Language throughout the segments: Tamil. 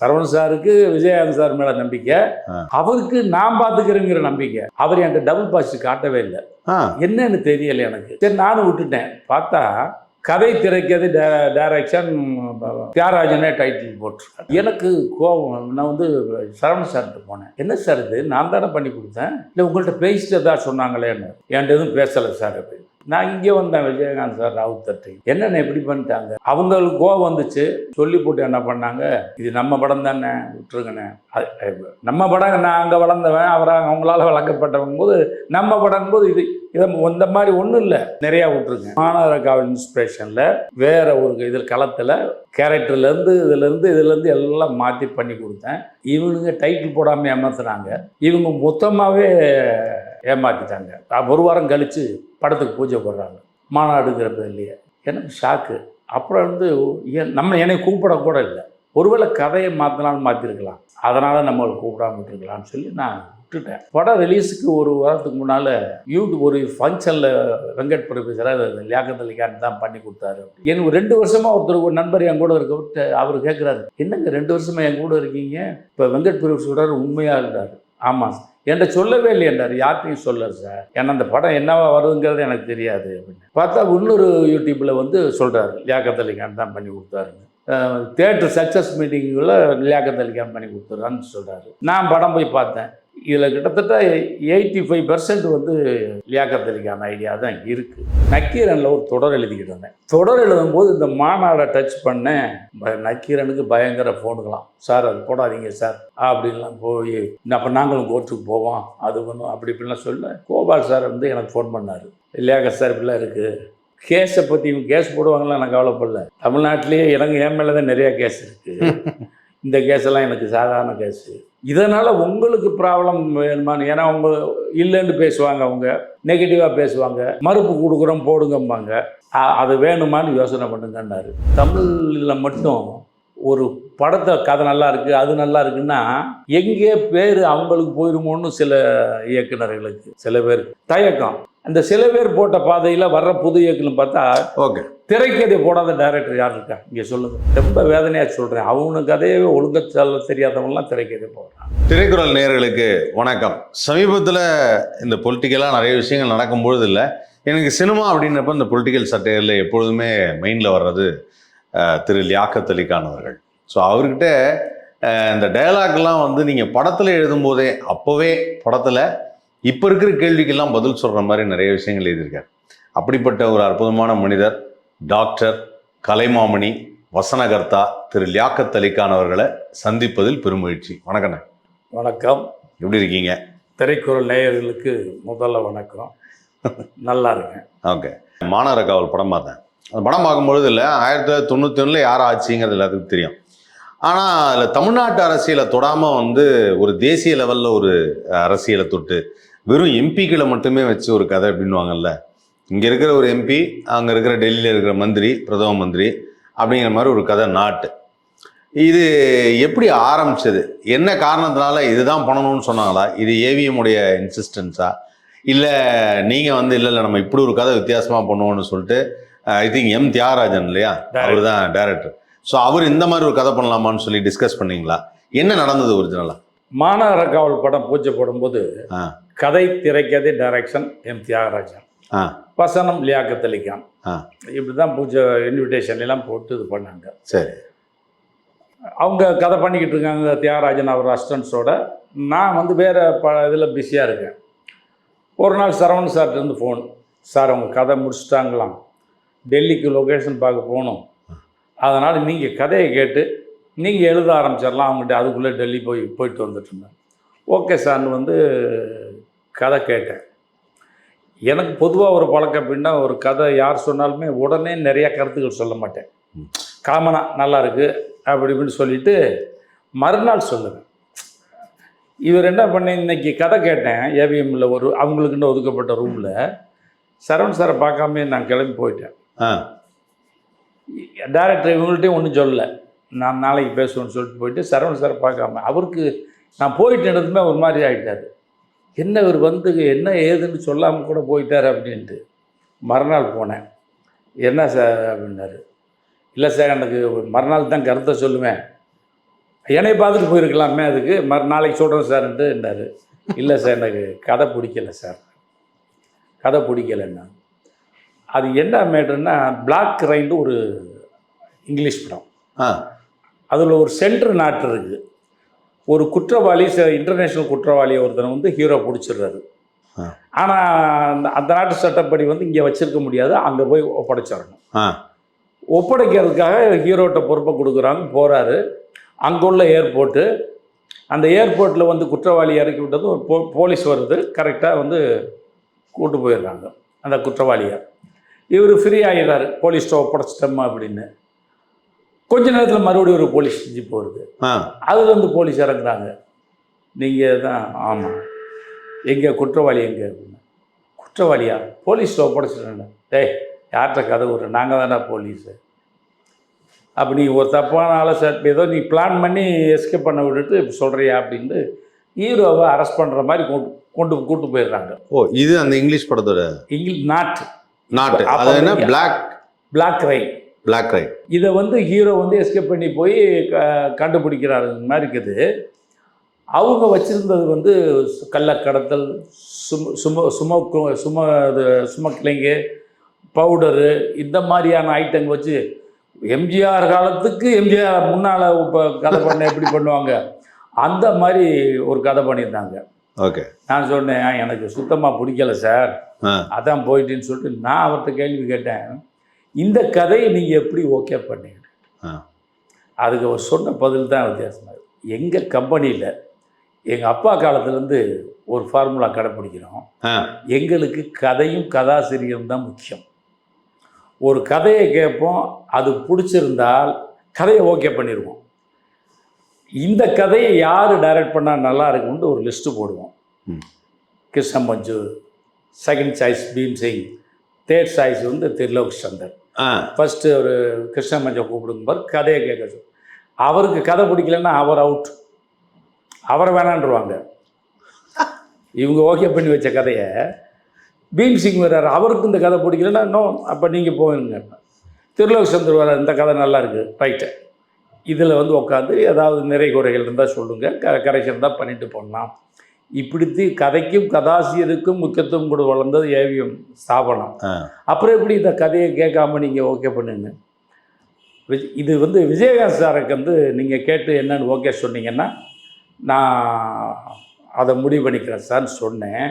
சரவணன் சாருக்கு விஜயகாந்த் சார் மேல நம்பிக்கை. அவருக்கு நான் பாத்துக்கிறேங்கிற நம்பிக்கை. அவர் என்கிட்ட டபுள் பாசிட்டிவ் காட்டவே இல்லை. என்னன்னு தெரியல எனக்கு. சரி நானும் விட்டுட்டேன். பார்த்தா கதை திரைக்கிறது டைரக்ஷன் தியாகராஜனே டைட்டில் போட்டிருக்காரு. எனக்கு கோபம் நான் வந்து சரவண சார்கிட்ட போனேன். என்ன சார் இது? நான் தானே பண்ணி கொடுத்தேன்? இல்லை உங்கள்கிட்ட பேசிட்டு தான் சொன்னாங்களேன்னு. என்கிட்ட எதுவும் பேசலை சார் அப்படி. நான் இங்கே வந்தேன் விஜயகாந்த் சார் ராவுத் தட்டை. என்னென்ன இப்படி பண்ணிட்டாங்க? அவங்களுக்கு கோவம் வந்துச்சு. சொல்லி போட்டு என்ன பண்ணாங்க? இது நம்ம படம் தானே விட்டுருங்கண்ணே. அது நம்ம படம் நான் அங்கே வளர்ந்தவன் அவராக அவங்களால வளர்க்கப்பட்டவங்க போது நம்ம படம் போது இது இதை இந்த மாதிரி ஒன்றும் இல்லை. நிறையா விட்டுருங்க. மாநகர காவல் இன்ஸ்பிரேஷனில் வேற ஒரு இதில் களத்தில் கேரக்டர்லேருந்து இதுலேருந்து இதுலேருந்து எல்லாம் மாற்றி பண்ணி கொடுத்தேன். இவனுங்க டைட்டில் போடாமல் ஏமாத்துறாங்க. இவங்க மொத்தமாகவே ஏமாற்றிட்டாங்க ஒரு வாரம் கழித்து படத்துக்கு பூஜை போடுறாங்க. மாநாடுங்கிற பேர்லையே. எனக்கு ஷாக்கு அப்புறம் வந்து ஏன் நம்ம என்னை கூப்பிடக்கூட இல்லை. ஒருவேளை கதையை மாற்றினாலும் மாற்றிருக்கலாம் அதனால் நம்மளை கூப்பிடாம விட்டுருக்கலாம்னு சொல்லி நான் விட்டுட்டேன். படம் ரிலீஸுக்கு ஒரு வாரத்துக்கு முன்னால் யூடியூப் ஒரு ஃபங்க்ஷனில் வெங்கட் பிரபு சார் லியாக்கத் தான் பண்ணி கொடுத்தாரு. எனக்கு ரெண்டு வருஷமாக ஒருத்தர் ஒரு நண்பர் என் கூட இருக்க விட்டு அவர் கேட்குறாரு என்னங்க ரெண்டு வருஷமாக என் கூட இருக்கீங்க? இப்போ வெங்கட் பிரபு சொல்கிறாரு உண்மையாக இருந்தார். ஆமாம் என்கிட்ட சொல்லவே இல்லையன்றார் யார்கிட்டையும் சொல்லல சார். ஏன்னா அந்த படம் என்னவா வருதுங்கிறது எனக்கு தெரியாது அப்படின்னு. பார்த்தா இன்னொரு யூடியூப்பில் வந்து சொல்கிறார் லியாக்கத்தலிகான் தான் பண்ணி கொடுத்தாருன்னு. தேட்டர் சக்ஸஸ் மீட்டிங்கில் லியாக்கத்தலிகான் பண்ணி கொடுத்துறான்னு சொல்கிறாரு நான் படம் போய் பார்த்தேன். இதில் கிட்டத்தட்ட எயிட்டி ஃபைவ் பர்சன்ட் வந்து லியாக்கத் அலிகான் ஐடியா தான் இருக்குது நக்கீரனில் ஒரு தொடர் எழுதிக்கிட்டு இருந்தேன். தொடர் எழுதும்போது இந்த மாநாடை டச் பண்ணேன் நக்கீரனுக்கு பயங்கர ஃபோனுங்களாம் சார் அது போடாதீங்க சார். அப்படின்லாம் போய் அப்போ நாங்களும் கோர்ட்டுக்கு போவோம். அது பண்ணும் அப்படி இப்படிலாம் சொல்ல கோபால் சார் வந்து எனக்கு ஃபோன் பண்ணார். லியாக்கத் சார் இப்படிலாம் இருக்குது கேஸை பற்றி இவங்க கேஸ் போடுவாங்களாம் நான் கவலைப்படல. தமிழ்நாட்டிலேயே எனக்கு என் மேலே தான் நிறையா கேஸ் இருக்குது இந்த கேஸெல்லாம் எனக்கு சாதாரண கேஸு. இதனால் உங்களுக்கு ப்ராப்ளம் வேணுமான்னு ஏன்னா அவங்க இல்லைன்னு பேசுவாங்க அவங்க. நெகட்டிவாக பேசுவாங்க. மறுப்பு கொடுக்குறோம் போடுங்கம்பாங்க. அது வேணுமான்னு யோசனை பண்ணுங்கன்னாரு. தமிழில் மட்டும் ஒரு படத்தை கதை நல்லா இருக்குது அது நல்லா இருக்குன்னா எங்கே பேர் அவங்களுக்கு போயிருமோன்னு சில இயக்குநர்களுக்கு சில பேர் தயக்கம். அந்த சில பேர் போட்ட பாதையில் வர்ற புது இயக்குனர் பார்த்தா ஓகே. திரைக்கதை போடாத டைரக்டர் யார் இருக்கா? இங்கே சொல்லுங்க. ரொம்ப வேதனையாக சொல்கிறேன் அவனுக்கு கதையே ஒழுங்கா சொல்ல தெரியாதவங்களாம் திரைக்கதை போடுறான் திரைக்குறள் நேயர்களுக்கு வணக்கம். சமீபத்தில் இந்த பொலிட்டிக்கலாக நிறைய விஷயங்கள் நடக்கும்பொழுது இல்லை எனக்கு சினிமா அப்படின்றப்ப இந்த பொலிட்டிக்கல் சட்டைகளில் எப்பொழுதுமே மெயினில் வர்றது திரு லியாக்கத் அலி கான் அவர்கள். ஸோ அவர்கிட்ட இந்த டயலாக்லாம் வந்து நீங்கள் படத்தில் எழுதும்போதே அப்போவே படத்தில் இப்போ இருக்கிற கேள்விக்கெல்லாம் பதில் சொல்கிற மாதிரி நிறைய விஷயங்கள் எழுதியிருக்கார். அப்படிப்பட்ட ஒரு அற்புதமான மனிதர் டாக்டர் கலைமாமணி வசனகர்த்தா திரு லியாக்கத் அலி கான் அவர்களை சந்திப்பதில் பெருமகிழ்ச்சி. வணக்கண்ணே வணக்கம். எப்படி இருக்கீங்க? திரைக்குறள் நேயர்களுக்கு முதல்ல வணக்கம். நல்லா இருக்கேன். ஓகே. மாநகர காவல் படம் பார்த்தேன். அந்த படம் பார்க்கும்பொழுது இல்லை ஆயிரத்தி தொள்ளாயிரத்தி தொண்ணூற்றி ஒன்றில் யார் ஆச்சுங்கிறது எல்லாத்துக்கும் தெரியும். ஆனால் அதில் தமிழ்நாட்டு அரசியலை தொடாமல் வந்து ஒரு தேசிய லெவலில் ஒரு அரசியலை தொட்டு வெறும் எம்பிக்களை மட்டுமே வச்சு ஒரு கதை அப்படின்வாங்கல்ல இங்கே இருக்கிற ஒரு எம்பி அங்கே இருக்கிற டெல்லியில் இருக்கிற மந்திரி பிரதம மந்திரி அப்படிங்கிற மாதிரி ஒரு கதை நாட்டு. இது எப்படி ஆரம்பிச்சது? என்ன காரணத்தினால இதுதான் பண்ணணும்னு சொன்னாங்களா? இது ஏவிஎம் உடைய இன்சிஸ்டன்ஸா இல்லை நீங்கள் வந்து இல்லை இல்லை நம்ம இப்படி ஒரு கதை வித்தியாசமாக பண்ணுவோம்னு சொல்லிட்டு ஐ திங்க் எம் தியாகராஜன் இல்லையா? அவர் தான் டேரக்டர் ஸோ அவர் இந்த மாதிரி ஒரு கதை பண்ணலாமான்னு சொல்லி டிஸ்கஸ் பண்ணீங்களா? என்ன நடந்தது ஒரிஜினலாக மாநகர காவல் படம் பூஜை போடும்போது. கதை திரைக்கதை டைரக்ஷன் எம் தியாகராஜன். வசனம் லியாக்கத் அலி கான் ஆ. இப்படி தான் பூஜை இன்விடேஷன் எல்லாம் போட்டு இது பண்ணாங்க. சரி. அவங்க கதை பண்ணிக்கிட்டு இருக்காங்க தியாகராஜன் அவர் அசிஸ்டன்ஸோட நான் வந்து வேறு ப இதில் பிஸியாக இருக்கேன். ஒரு நாள் சரவணன் சார்ட்ட இருந்து ஃபோன் சார் அவங்க கதை முடிச்சிட்டாங்களாம். டெல்லிக்கு லொக்கேஷன் பார்க்க போகணும். அதனால் நீங்கள் கதையை கேட்டு நீங்கள் எழுத ஆரம்பிச்சிடலாம். அவங்ககிட்ட அதுக்குள்ளே டெல்லி போய் போயிட்டு வந்துட்டு இருந்தேன் ஓகே சார்னு வந்து கதை கேட்டேன். எனக்கு பொதுவாக ஒரு பழக்கம் அப்படின்னா ஒரு கதை யார் சொன்னாலுமே உடனே நிறைய கருத்துக்கள் சொல்ல மாட்டேன். காமனாக நல்லா இருக்கு அப்படி இப்படின்னு சொல்லிட்டு மறுநாள் சொல்லுவேன். இவர் என்ன பண்ணி இன்னைக்கு கதை கேட்டேன் ஏவிஎம்மில் ஒரு அவங்களுக்குன்னு ஒதுக்கப்பட்ட ரூமில் சரவண் சாரை பார்க்காம நான் கிளம்பி போயிட்டேன். டேரக்டர் இவங்கள்ட்டையும் ஒன்றும் சொல்லலை. நான் நாளைக்கு பேசுவேன்னு சொல்லிட்டு போயிட்டு சரவண சார் பார்க்காம அவருக்கு நான் போயிட்டு இடத்துமே ஒரு மாதிரி ஆகிட்டார் என்ன இவர் வந்து என்ன ஏதுன்னு சொல்லாமல் கூட போயிட்டார் அப்படின்ட்டு மறுநாள் போனேன். என்ன சார் அப்படின்னாரு இல்லை சார் எனக்கு மறுநாள் தான் கருத்தை சொல்லுவேன். என்னை பார்த்துட்டு போயிருக்கலாமே அதுக்கு மறு நாளைக்கு சொல்கிறேன் சார்ன்ட்டுன்றாரு இல்லை சார் எனக்கு கதை பிடிக்கல சார். கதை பிடிக்கலைன்னா அது என்ன மேட்டர்னா பிளாக் ரைண்டு ஒரு இங்கிலீஷ் படம். ஆ. அதில் ஒரு சென்ட்ரு நாட்டு இருக்குது ஒரு குற்றவாளி இன்டர்நேஷ்னல் குற்றவாளி ஒருத்தனை வந்து ஹீரோ பிடிச்சிடுறாரு. ஆனால் அந்த அந்த நாட்டு சட்டப்படி வந்து இங்கே வச்சிருக்க முடியாது. அங்கே போய் ஒப்படைச்சிடணும். ஒப்படைக்கிறதுக்காக ஹீரோட்ட பொறுப்பை கொடுக்குறாங்க போகிறாரு அங்குள்ள ஏர்போர்ட்டு அந்த ஏர்போர்ட்டில் வந்து குற்றவாளி இறக்கி விட்டதும் ஒரு போ போலீஸ் வருது. கரெக்டாக வந்து கூட்டு போயிடுறாங்க. அந்த குற்றவாளியை. இவர் ஃப்ரீ ஆகிடுறாரு போலீஸ்ட்ட ஒப்படைச்சிட்டோமா அப்படின்னு. கொஞ்ச நேரத்தில் மறுபடியும் ஒரு போலீஸ் ஜிப் வருது அதுல இருந்து போலீஸ் இறங்குறாங்க. நீங்கள் தான் ஆமாம் எங்கே குற்றவாளி எங்கே? அப்படின்னு குற்றவாளியா போலீஸில் ஒப்படைச்சிட்டேன் டேய் யார்கிட்ட கதை விட்ற? நாங்கள் தானே போலீஸு. அப்போ நீ ஒரு தப்பான ஆளை செட் ஏதோ நீ பிளான் பண்ணி எஸ்கேப் பண்ண விட்டுட்டு இப்படி சொல்கிறியா அப்படின்னு ஹீரோவை அரெஸ்ட் பண்ணுற மாதிரி கொண்டு கொண்டு கூட்டு போயிடுறாங்க. ஓ இது அந்த இங்கிலீஷ் படத்தோட? இங்கிலீஷ் நாட் நாட்டு. அப்ப அது என்ன? வந்து- black black right black right இதை வந்து ஹீரோ வந்து எஸ்கேப் பண்ணி போய் க கண்டுபிடிக்கிறாரு. மாதிரி இருக்குது. அவங்க வச்சுருந்தது வந்து கள்ளக்கடத்தல் சும சும சுமக்கு சும இது சுமக்லிங்கு பவுடரு இந்த மாதிரியான ஐட்டம் வச்சு எம்ஜிஆர் காலத்துக்கு எம்ஜிஆர் முன்னால் இப்போ கதை பண்ண எப்படி பண்ணுவாங்க? அந்த மாதிரி ஒரு கதை பண்ணியிருந்தாங்க. ஓகே நான் சொன்னேன் "ஆ, எனக்கு சுத்தமாக பிடிக்கல சார். அதான் போயிட்டுன்னு சொல்லிட்டு நான் அவர்கிட்ட கேள்வி கேட்டேன். இந்த கதையை நீங்கள் எப்படி ஓகே பண்ணீங்க. அதுக்கு அவர் சொன்ன பதில் தான் வித்தியாசமாக எங்கள் கம்பெனியில் எங்கள் அப்பா காலத்துலேருந்து ஒரு ஃபார்முலா கடைப்பிடிக்கிறோம். எங்களுக்கு கதையும் கதாசிரியம் தான் முக்கியம். ஒரு கதையை கேட்போம் அது பிடிச்சிருந்தால் கதையை ஓகே பண்ணிடுவோம். இந்த கதையை யார் டைரக்ட் பண்ணால் நல்லா இருக்கும்னு ஒரு லிஸ்ட்டு போடுவோம். Krishna Manju second choice Bheem Singh third choice வந்து திருலோக் சந்தர். ஃபஸ்ட்டு ஒரு கிருஷ்ண மஞ்சை கூப்பிடுங்கும்போது கதையை கேட்க அவருக்கு கதை பிடிக்கலன்னா அவர் அவுட் அவரை வேணான்றுவாங்க. இவங்க ஓகே பண்ணி வச்ச கதையை பீம் சிங் வர்றாரு அவருக்கு இந்த கதை பிடிக்கலன்னா இன்னும் அப்போ நீங்கள் போயிருங்க. திருலோக் சந்தர் வர இந்த கதை நல்லா இருக்குது ரைட்டு இதில் வந்து உட்காந்து ஏதாவது நிறை குறைகள் இருந்தால் சொல்லுங்கள் க கரெக்ஷன் தான் பண்ணிட்டு போடலாம். இப்படித்து கதைக்கும் கதாசிரியருக்கும் முக்கியத்துவம் கொடு வளர்ந்தது ஏவிஎம் ஸ்தாபனம். அப்புறம் எப்படி இந்த கதையை கேட்காம நீங்கள் ஓகே பண்ணுங்க இது வந்து விஜயகாந்த் சாருக்கு வந்து நீங்கள் கேட்டு என்னன்னு ஓகே சொன்னீங்கன்னா நான் அதை முடிவு பண்ணிக்கிறேன் சார்னு சொன்னேன்.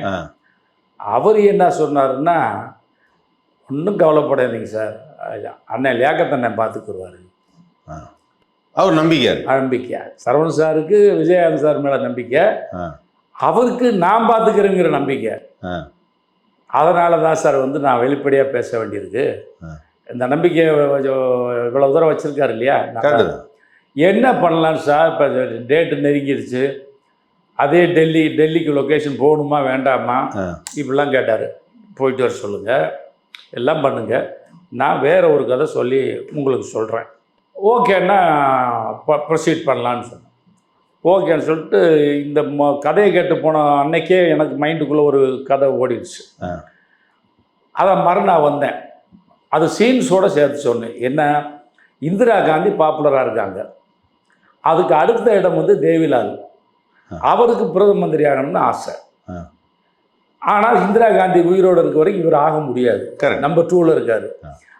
அவர் என்ன சொன்னாருன்னா ஒன்றும் கவலைப்படாதீங்க சார். அண்ணன் லியாக்கத்தண்ணன் பார்த்துக்குருவாரு அவர் நம்பிக்கையார் நம்பிக்கை சரவணன் சாருக்கு விஜயகாந்த் சார் மேலே நம்பிக்கை. அவருக்கு நான் பார்த்துக்கிறேங்கிற நம்பிக்கை. அதனால தான் சார் வந்து நான் வெளிப்படையாக பேச வேண்டியிருக்கு. இந்த நம்பிக்கையை இவ்வளோ தூரம் வச்சுருக்காரு இல்லையா? என்ன பண்ணலாம் சார்? இப்போ டேட்டு நெருங்கிடுச்சு அதே டெல்லி டெல்லிக்கு லொக்கேஷன் போகணுமா வேண்டாமா. இப்படிலாம் கேட்டார். போயிட்டு வர சொல்லுங்கள் எல்லாம் பண்ணுங்கள் நான் வேற ஒரு கதை சொல்லி உங்களுக்கு சொல்கிறேன் ஓகேன்னா ப்ரொசீட் பண்ணலான்னு சொன்னேன். ஓகேன்னு சொல்லிட்டு இந்த மொ- கதையை கேட்டு போன அன்னைக்கே எனக்கு மைண்டுக்குள்ளே ஒரு கதை ஓடிடுச்சு. அதை மறுநாள் வந்தேன். அது சீன்ஸோடு சேர்த்து சொன்னேன். என்ன? இந்திரா காந்தி பாப்புலராக இருக்காங்க. அதுக்கு அடுத்த இடம் வந்து தேவிலால். அவருக்கு பிரதம மந்திரி ஆகணும்னு ஆசை. ஆனால் இந்திரா காந்தி உயிரோடு இருக்க வரைக்கும் இவர் ஆக முடியாது. நம்பர் டூவில் இருக்காரு.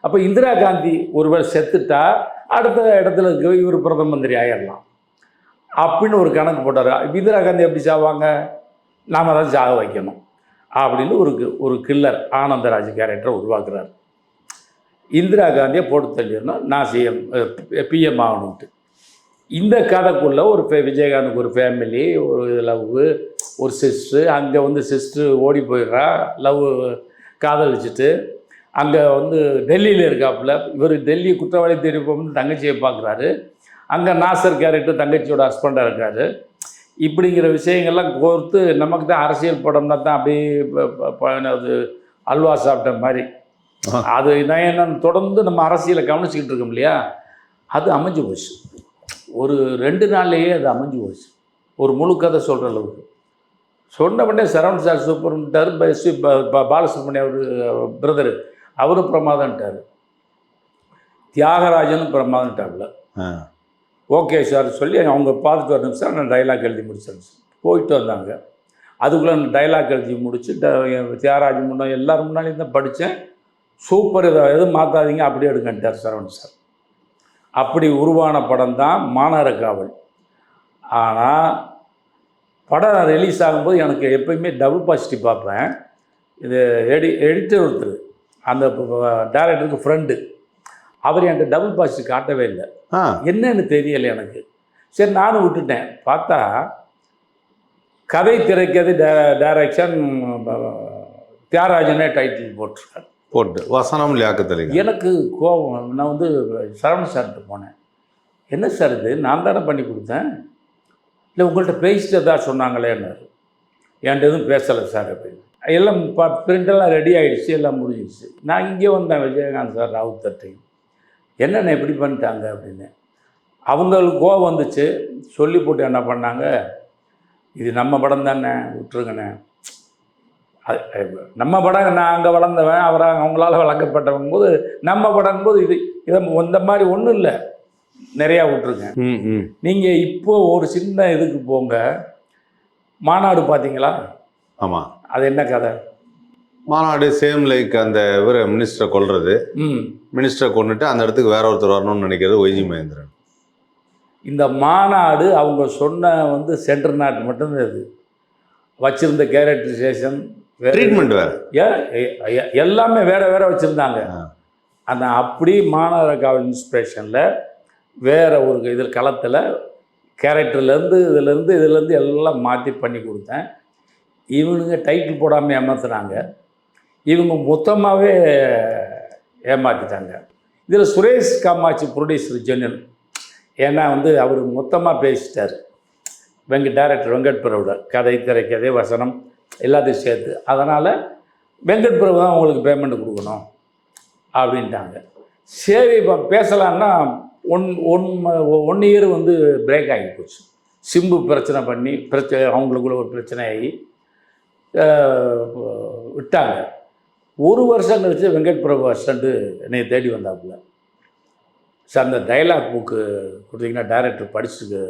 அப்போ இந்திரா காந்தி ஒருவேளை செத்துட்டா அடுத்த இடத்துல இருக்க இவர் பிரதம மந்திரி ஆயிடலாம் அப்படின்னு ஒரு கணக்கு போட்டார். இந்திரா காந்தி எப்படி சாவாங்க? நாம் தான் சாக வைக்கணும். அப்படின்னு ஒரு ஒரு கில்லர் ஆனந்தராஜ் கேரக்டரை உருவாக்குறாரு. இந்திரா காந்தியை போட்டு தள்ளிடணும். நான் சிஎம் பிஎம் ஆகணும்ட்டு இந்த கதைக்குள்ளே ஒரு விஜயகாந்துக்கு ஒரு ஃபேமிலி ஒரு லவ் ஒரு சிஸ்டரு அங்கே வந்து சிஸ்டர் ஓடி போயிடுறா லவ் காதலிச்சுட்டு அங்கே வந்து டெல்லியில் இருக்காப்புல. இவர் டெல்லி குற்றவாளி தேடி போகும்போது தங்கச்சியை பார்க்குறாரு. அங்கே நாசர் கேரக்டர் தங்கச்சியோட ஹஸ்பண்டாக இருக்காரு. இப்படிங்கிற விஷயங்கள்லாம் கோர்த்து நமக்கு தான் அரசியல் படம்னா தான் அப்படியே அது அல்வா சாப்பிட்ட மாதிரி. அது நான் என்னன்னு தொடர்ந்து நம்ம அரசியலை கவனிச்சுக்கிட்டு இருக்கோம் இல்லையா? அது அமைஞ்சு போச்சு. ஒரு ரெண்டு நாள்லேயே அது அமைஞ்சு போச்சு. ஒரு முழு கதை சொல்கிற அளவுக்கு. சொன்ன உடனே சரவண் சார் சூப்பர்ன்ட்டார் பாலசுப்ரமணிய அவர் பிரதரு. அவரும் பிரமாதம்ட்டார் தியாகராஜனும் பிரமாதம்ட்டார்ல ஆ. ஓகே சார் சொல்லி அவங்க பார்த்துட்டு வரணும் சார் நான் டைலாக் எழுதி முடிச்சேன் சார். போயிட்டு வந்தாங்க. அதுக்குள்ளே நான் டைலாக் எழுதி முடிச்சு தியாகராஜ் முன்னா எல்லோரும் முன்னாலேயும் தான் படித்தேன் சூப்பர் இதை எதுவும் மாற்றாதீங்க அப்படியே எடுங்கன்ட்டார் சரவணன் சார். அப்படி உருவான படம் தான் மாநகர காவல். ஆனால் படம் ரிலீஸ் ஆகும்போது எனக்கு எப்பயுமே டபுள் பாசிட்டிவ் பார்ப்பேன். இது எடி எடிட்டர் ஒருத்தர் அந்த டேரக்டருக்கு ஃப்ரெண்டு அவர் என்கிட்ட டபுள் பாசிட்டிவ் காட்டவே இல்லை. ஆ. என்னன்னு தெரியல எனக்கு. சரி நானும் விட்டுட்டேன். பார்த்தா கதை திரைக்கிறது டைரக்ஷன் தியாகராஜனே டைட்டில் போட்டிருக்காரு. போட்டு வசனம் லியாக்கத்தலிங்க எனக்கு கோபம் நான் வந்து சரவண சார்கிட்ட போனேன். என்ன சார் இது? நான் தானே பண்ணி கொடுத்தேன். இல்லை உங்கள்கிட்ட பேசிட்டு தான் சொன்னாங்களேன்னாரு. என்கிட்ட எதுவும் பேசலை சார் அப்படின்னு. எல்லாம் ப பிரிண்டெல்லாம் ரெடி ஆகிடுச்சு எல்லாம் முடிஞ்சிடுச்சு. நான் இங்கே வந்தேன் விஜயகாந்த் சார் ராவுத் தட்டையும் என்னென்ன எப்படி பண்ணிட்டாங்க அப்படின்னு. அவங்களுக்கு கோவம் வந்துச்சு. சொல்லி போட்டு என்ன பண்ணாங்க? இது நம்ம படம் தானே விட்டுருங்கண்ணே. அது நம்ம படம் நான் அங்கே வளர்ந்தவன் அவரை அவங்களால வளர்க்கப்பட்டவங்க போது நம்ம படம் போது இது இதை இந்த மாதிரி ஒன்றும் இல்லை. நிறையா ம் நீங்கள் இப்போ ஒரு சின்ன இதுக்கு போங்க. மாநாடு பார்த்தீங்களா ஆமாம் அது என்ன கதை? மாநாடு சேம் லைக் அந்த இவரை மினிஸ்டரை கொல்றது. ம். மினிஸ்டரை கொண்டுட்டு அந்த இடத்துக்கு வேற ஒருத்தர் வரணும்னு நினைக்கிறது ஒய்ஜி மகேந்திரன். இந்த மாநாடு அவங்க சொன்ன வந்து சென்டர் நாட் மட்டும்தான் இது. வச்சிருந்த கேரக்டரைசேஷன் ட்ரீட்மெண்ட் வேற எல்லாமே வேற வேற வச்சுருந்தாங்க. அந்த அப்படி மாநகர காவல் இன்ஸ்பிரேஷனில் வேற ஒரு இதில் களத்தில் கேரக்டர்லேருந்து இதுலேருந்து இதுலேருந்து எல்லாம் மாற்றி பண்ணி கொடுத்தேன். இவனுங்க டைட்டில் போடாமல் ஏமாத்துனாங்க இவங்க மொத்தமாகவே ஏமாற்றிட்டாங்க இதில் சுரேஷ் காமாட்சி ப்ரொடியூசர் ஜெனரல் ஏன்னா வந்து அவர் மொத்தமாக பேசிட்டார். வெங்க டேரக்டர் வெங்கட் பிரபுட கதை திரைக்கதை வசனம் எல்லாத்தையும் சேர்த்து. அதனால் வெங்கட் பிரபு தான் உங்களுக்கு பேமெண்ட் கொடுக்கணும் அப்படின்ட்டாங்க. சரி இப்போ பேசலான்னா ஒன் ஒன் ஒன் இயர் வந்து பிரேக் ஆகி போச்சு. சிம்பு பிரச்சனை பண்ணி பிரச்சனை அவங்களுக்குள்ள ஒரு பிரச்சனை ஆகி விட்டாங்க. ஒரு வருஷம் கழித்து வெங்கட் பிரபு அசிஸ்டண்ட்டு என்னை தேடி வந்தாப்புல. சார் அந்த டைலாக் புக்கு கொடுத்தீங்கன்னா டைரக்டர் படிச்சுட்டு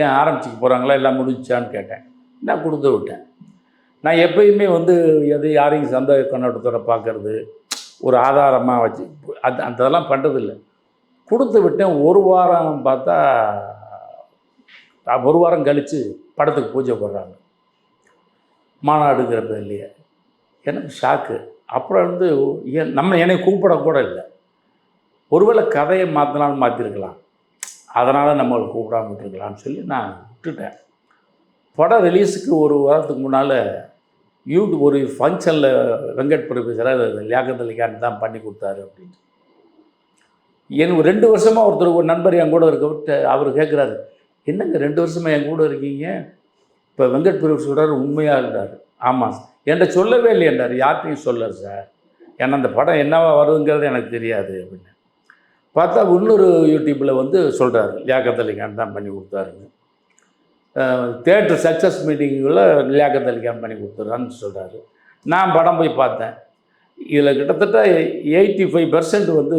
ஏன் ஆரம்பிச்சுக்க போகிறாங்களா எல்லாம் முடிஞ்சான்னு கேட்டேன். நான் கொடுத்து விட்டேன். நான் எப்பயுமே வந்து எது யாரையும் சந்த கண்ணோட்டத்தோட பார்க்கறது ஒரு ஆதாரமாக வச்சு அது அந்த இதெல்லாம் பண்ணுறதில்ல கொடுத்து விட்டேன் ஒரு வாரம் பார்த்தா ஒரு வாரம் கழித்து படத்துக்கு பூஜை போடுறாங்க. மாநாடுங்கிற பேர்லையே. எனக்கு ஷாக்கு அப்புறம் வந்து நம்ம என்னை கூப்பிடக்கூட இல்லை ஒருவேளை கதையை மாற்றினாலும் மாற்றிருக்கலாம் அதனால் நம்மளை கூப்பிடாம விட்டுருக்கலாம்னு சொல்லி நான் விட்டுட்டேன். படம் ரிலீஸுக்கு ஒரு வாரத்துக்கு முன்னால் யூடியூப் ஒரு ஃபங்க்ஷனில் வெங்கட் பிரபு சார் லியாக்கத் தான் பண்ணி கொடுத்தாரு அப்படின்னு எனக்கு ரெண்டு வருஷமாக ஒருத்தர் ஒரு நண்பர் என் கூட இருக்க அவர் கேட்குறாரு என்னங்க ரெண்டு வருஷமாக என் கூட இருக்கீங்க? இப்போ வெங்கட் பிரபு சொல்கிறாரு உண்மையாக இருந்தார் ஆமாம் என்கிட்ட சொல்லவே இல்லை என்றார். யார்கிட்டையும் சார். ஏன்னா அந்த படம் என்னவா வருதுங்கிறது எனக்கு தெரியாது அப்படின்னு. பார்த்தா இன்னொரு யூடியூப்பில் வந்து சொல்கிறாரு லியாக்கத்தலிகான் தான் பண்ணி கொடுத்தாருன்னு. தேட்டர் சக்ஸஸ் மீட்டிங்கில் லியாக்கத்தலிகான் பண்ணி கொடுத்துறான்னு சொல்கிறாரு நான் படம் போய் பார்த்தேன். இதில் கிட்டத்தட்ட எயிட்டி ஃபைவ் பர்சன்ட் வந்து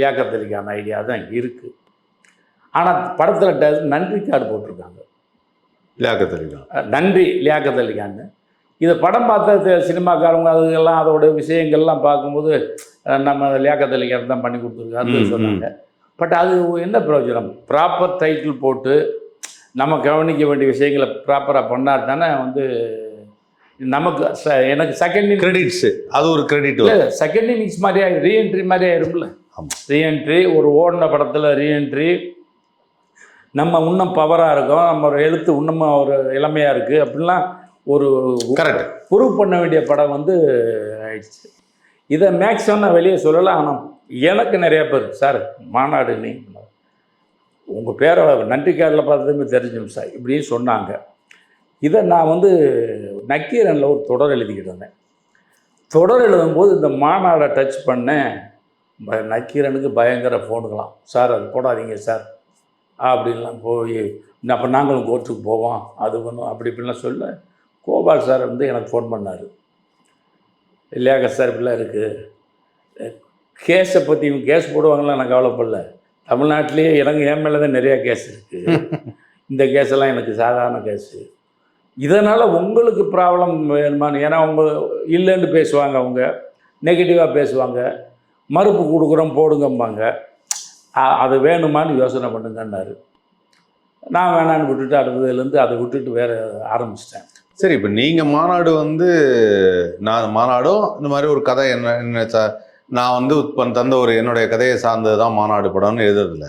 லியாக்கத்தலிகான் ஐடியா தான் இருக்குது ஆனால் படத்தில் நன்றி கார்டு போட்டிருக்காங்க. லியாக்கத்தலிங்க அஹ் நன்றி லியாக்கத் அலிகான்னு இதை படம் பார்த்த சினிமாக்காரங்க அதுக்கெல்லாம் அதோட விஷயங்கள்லாம் பார்க்கும்போது நம்ம லியாக்கத் அலிகான் தான் பண்ணி கொடுத்துருக்காருன்னு. சொன்னாங்க. பட் அது என்ன பிரயோஜனம்? ப்ராப்பர் டைட்டில் போட்டு நம்ம கவனிக்க வேண்டிய விஷயங்களை ப்ராப்பராக பண்ணால் தானே வந்து நமக்கு ச- எனக்கு செகண்ட் கிரெடிட்ஸ் அது ஒரு கிரெடிட் இல்லை செகண்ட் இன்னிங்ஸ் மாதிரி ரீஎன்ட்ரி மாதிரி ஆயிரும்ல. ரீஎன்ட்ரி ஒரு ஓடின படத்தில் ரீஎன்ட்ரி நம்ம இன்னும் பவராக இருக்கோம் நம்ம ஒரு எழுத்து இன்னும் ஒரு இளமையாக இருக்குது அப்படிலாம் ஒரு கரெக்ட் ப்ரூவ் பண்ண வேண்டிய படம் வந்து ஆயிடுச்சு. இதை மேக்ஸிமம் நான் வெளியே சொல்லலாம் ஆனால் எனக்கு நிறைய பேர் சார் மாநாடு நீ உங்கள் பேரை நன்றி கார்டில் பார்த்ததுமே தெரிஞ்சும் சார் இப்படின்னு சொன்னாங்க. இதை நான் வந்து நக்கீரனில் ஒரு தொடர் எழுதிக்கிட்டு இருந்தேன். தொடர் எழுதும்போது இந்த மாநாடை டச் பண்ணேன். நக்கீரனுக்கு பயங்கர ஃபோனுங்களாம் சார் அது போடாதீங்க சார். அப்படின்லாம் போய் அப்போ நாங்களும் கோர்ட்டுக்கு போவோம் அது பண்ணும் அப்படி இப்படிலாம் சொல்ல கோபால் சார் வந்து எனக்கு ஃபோன் பண்ணார். இல்லையாக்க சார் இப்படிலாம் இருக்குது கேஸை பற்றி இவங்க கேஸ் போடுவாங்களா நான் கவலைப்படல. தமிழ்நாட்டிலேயே எனக்கு என் மேலே தான் நிறையா கேஸ் இருக்குது இந்த கேஸெல்லாம் எனக்கு சாதாரண கேஸு. இதனால் உங்களுக்கு ப்ராப்ளம் வேணுமான்னு ஏன்னா அவங்க இல்லைன்னு பேசுவாங்க அவங்க நெகட்டிவாக பேசுவாங்க. மறுப்பு கொடுக்குறோம் போடுங்கம்பாங்க. அது வேணுமான்னு யோசனை பண்ணுங்கன்னாரு. நான் வேணான்னு விட்டுட்டு அடுத்ததுலேருந்து அதை விட்டுட்டு வேற ஆரம்பிச்சிட்டேன். சரி இப்போ நீங்கள் மாநாடு வந்து நான் மாநாடும் இந்த மாதிரி ஒரு கதை என்ன என்ன நான் வந்து உட்பன் தந்த ஒரு என்னுடைய கதையை சார்ந்தது தான் மாநாடு படம்னு எழுதுறதுல.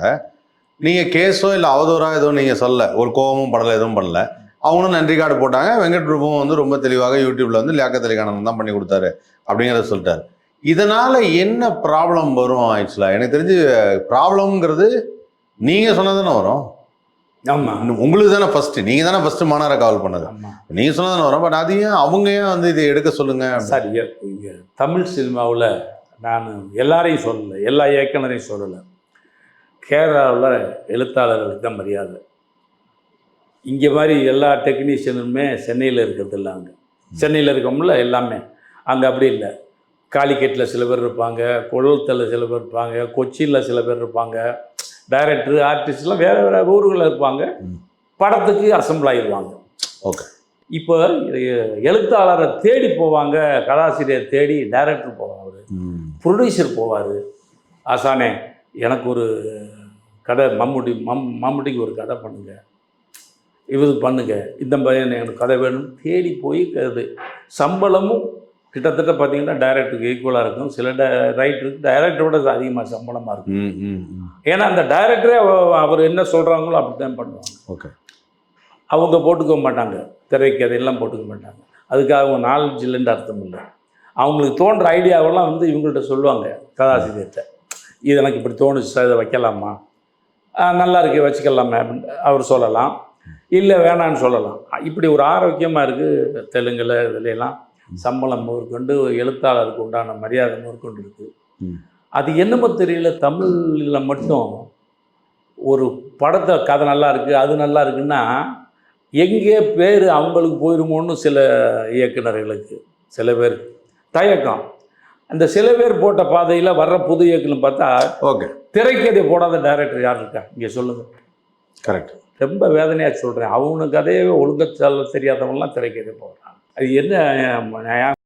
நீங்கள் கேஸோ இல்லை அவதூறா எதுவும் நீங்கள் சொல்ல ஒரு கோபமும் படலை எதுவும் பண்ணல. அவங்களும் நன்றி கார்டு போட்டாங்க வெங்கட் பிரபுவும் வந்து ரொம்ப தெளிவாக யூடியூப்ல வந்து லேக்க தெளிகானந்தம் தான் பண்ணி கொடுத்தாரு அப்படிங்கிறத சொல்லிட்டாரு. இதனால என்ன ப்ராப்ளம் வரும் ஆக்சுவலா எனக்கு தெரிஞ்சு ப்ராப்ளம்ங்கிறது நீங்க சொன்னதானே வரும். ஆமாம் உங்களுக்கு தானே ஃபர்ஸ்ட் நீங்க தானே ஃபர்ஸ்ட் மாநாட காவல் பண்ணது. ஆமாம் நீங்க சொன்னதானே வரும். பட் அது ஏன் அவங்க ஏன் வந்து இதை எடுக்க சொல்லுங்க? சார் இங்கே தமிழ் சினிமாவில் நான் எல்லாரையும் சொல்லலை. எல்லா இயக்குனரையும் சொல்லலை. கேரளாவில் எழுத்தாளர்களுக்கு தான் மரியாதை. இங்கே மாதிரி எல்லா டெக்னீஷியனுமே சென்னையில் இருக்கிறது இல்லை அங்கே. சென்னையில் இருக்கோம்ல எல்லாமே. அங்கே அப்படி இல்லை. காலிக்கட்டில் சில பேர் இருப்பாங்க கொழுத்தலில் சில பேர் இருப்பாங்க கொச்சியில் சில பேர் இருப்பாங்க டைரக்டர் ஆர்டிஸ்ட்லாம் வேறு வேறு ஊர்களில் இருப்பாங்க. படத்துக்கு அசம்பிள் ஆகிடுவாங்க ஓகே. இப்போ எழுத்தாளரை தேடி போவாங்க கதாசிரியர் தேடி டைரக்டர் போவார் ப்ரொடியூசர் போவார். ஆசானே எனக்கு ஒரு கதை மம்முட்டி மம் மம்முட்டிக்கு ஒரு கதை பண்ணுங்க. இது பண்ணுங்க. இந்த மாதிரி எனக்கு கதை வேணும். தேடி போய் அது சம்பளமும் கிட்டத்தட்ட பார்த்தீங்கன்னா டைரக்டருக்கு ஈக்குவலாக இருக்கும். சில ட ரைட்டருக்கு டைரக்டரோட அதிகமாக சம்பளமாக இருக்கும். ஏன்னா அந்த டைரக்டரே அவர் என்ன சொல்கிறாங்களோ அப்படி தான் பண்ணுவாங்க. ஓகே. அவங்க போட்டுக்க மாட்டாங்க. திரைக்கு அதையெல்லாம் போட்டுக்க மாட்டாங்க. அதுக்காக அவங்க நாலேஜ் இல்லைன்னு அர்த்தம் இல்லை. அவங்களுக்கு தோன்ற ஐடியாவெல்லாம் வந்து இவங்கள்ட்ட சொல்லுவாங்க கதாசிரியர்கிட்ட. இது எனக்கு இப்படி தோணுச்சு சார் இதை வைக்கலாமா? நல்லா இருக்கு வச்சுக்கலாமே அப்படின்னு அவர் சொல்லலாம். இல்லை வேணான்னு சொல்லலாம். இப்படி ஒரு ஆரோக்கியமாக இருக்குது தெலுங்கில் இதுலலாம் சம்பளம் முதற்கொண்டு எழுத்தாளருக்கு உண்டான மரியாதை முதற்கொண்டு இருக்குது. அது என்னமோ தெரியல தமிழில் மட்டும் ஒரு படத்தை கதை நல்லா இருக்குது அது நல்லா இருக்குன்னா எங்கே பேர் அவங்களுக்கு போயிருமோன்னு சில இயக்குனர்களுக்கு சில பேர். தயக்கம். அந்த சில பேர் போட்ட பாதையில் வர்ற புது இயக்குனர் பார்த்தா ஓகே. திரைக்கதை போடாத டைரக்டர் யார் இருக்கா? இங்கே சொல்லுங்கள் கரெக்ட் ரொம்ப வேதனையாக சொல்கிறேன் அவனுக்கு கதையவே ஒழுங்கா சொல்ல தெரியாதவங்களாம் திரைக்கதை போடுறாங்க அது என்ன நியாயம்